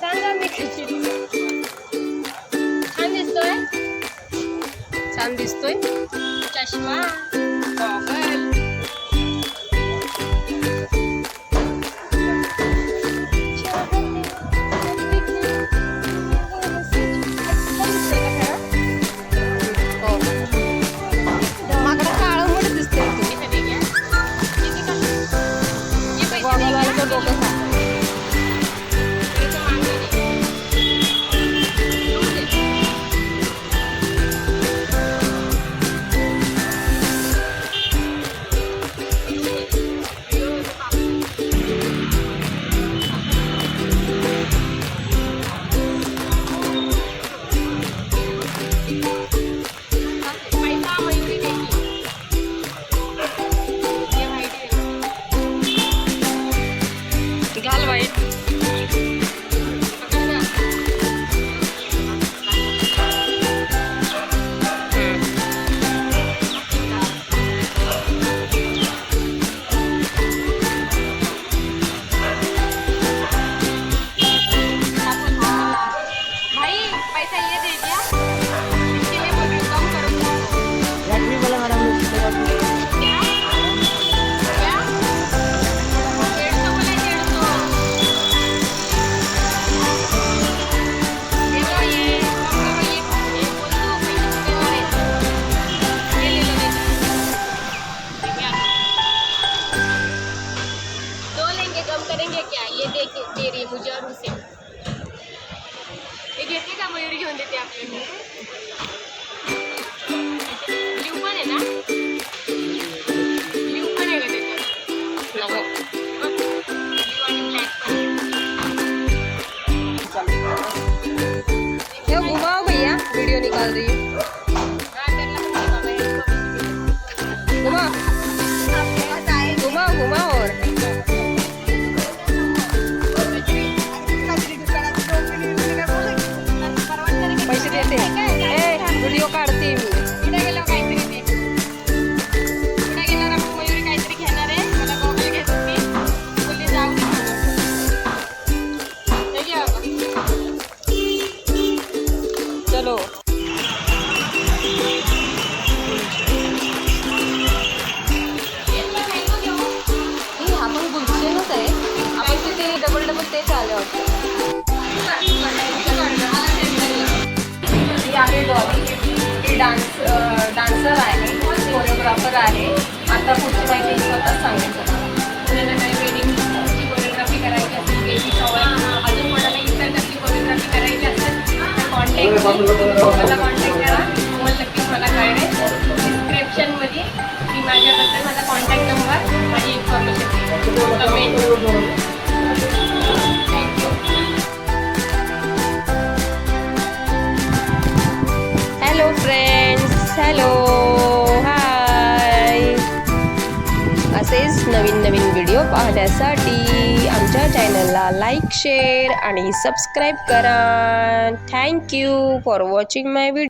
सांगा मी छान दिसतोय. छान दिसतोय. चष्मा. ते आपल्याकडे ब्ल्यू पण आहे ना? पण आहे का त्याच्यात भैया. वीडियो निकाल रही डान्सर आहे. कोरिओग्राफर आहे. आता पुढची माहिती स्वतःच सांगायचं कोणाला काही वेडिंगची कोरिओग्राफी करायची असेल शॉवर अजून कोणाला इतर कसली कोरिओग्राफी करायची असेल तर कॉन्टॅक्ट पाहण्यासाठी आमच्या चॅनलला लाईक शेअर आणि सबस्क्राईब करा. Thank you for watching my video